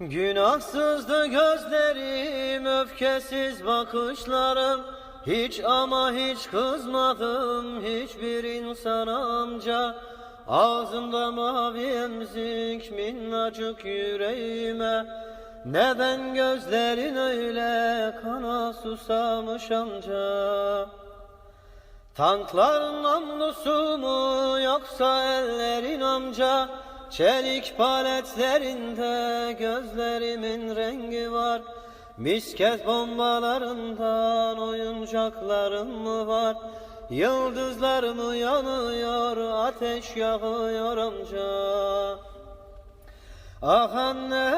Günahsızdı gözlerim, öfkesiz bakışlarım. Hiç ama hiç kızmadım hiçbir insan amca. Ağzımda mavi emzik minnacık yüreğime. Neden gözlerin öyle kana susamış amca? Tankların namlusu mu yoksa ellerin amca Çelik paletlerinde gözlerimin rengi var. Misket bombalarından oyuncaklarım mı var? Yıldızlar mı yanıyor ateş yağıyor amca. Ah anne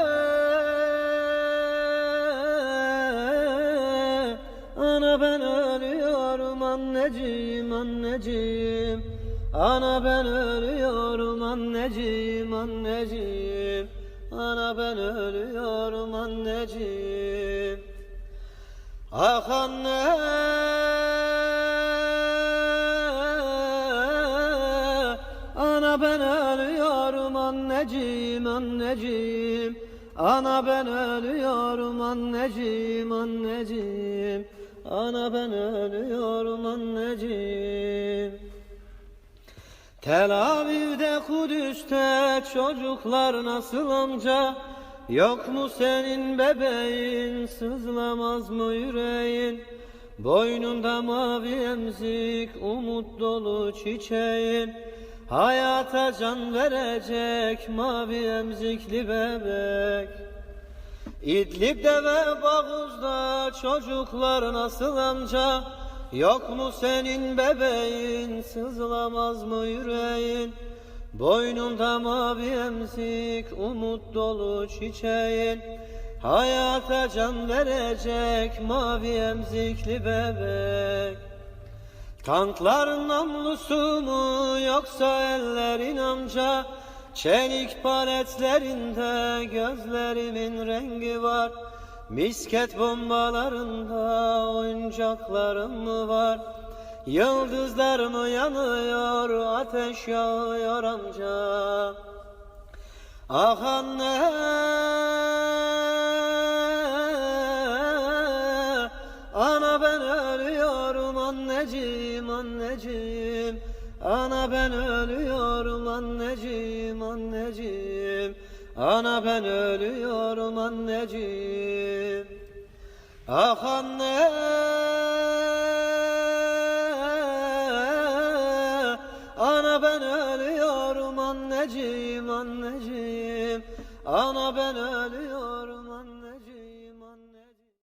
Ana ben ölüyorum anneciğim anneciğim Ana ben ölüyorum anneciğim anneciğim. Ana ben ölüyorum anneciğim. Ah anne. Ana ben ölüyorum anneciğim anneciğim. Ana ben ölüyorum anneciğim anneciğim. Ana ben ölüyorum anneciğim Tel Aviv'de Kudüs'te çocuklar nasıl amca? Yok mu senin bebeğin? Sızlamaz mı yüreğin? Boynunda mavi emzik umut dolu çiçeğin. Hayata can verecek mavi emzikli bebek. İdlib'de ve Bağuz'da çocuklar nasıl amca Yok mu senin bebeğin? Sızlamaz mı yüreğin? Boynunda mavi emzik umut dolu çiçeğin. Hayata can verecek mavi emzikli bebek. Tankların namlusu mu yoksa ellerin amca Çelik paletlerinde gözlerimin rengi var Misket bombalarında oyuncaklarım mı var? Yıldızlar mı yanıyor ateş yağıyor amca. Ah anne Ana ben ölüyorum anneciğim anneciğim. Ana ben ölüyorum anneciğim anneciğim Ana ben ölüyorum anneciğim. Ah anne. Ana ben ölüyorum anneciğim anneciğim. Ana ben ölüyorum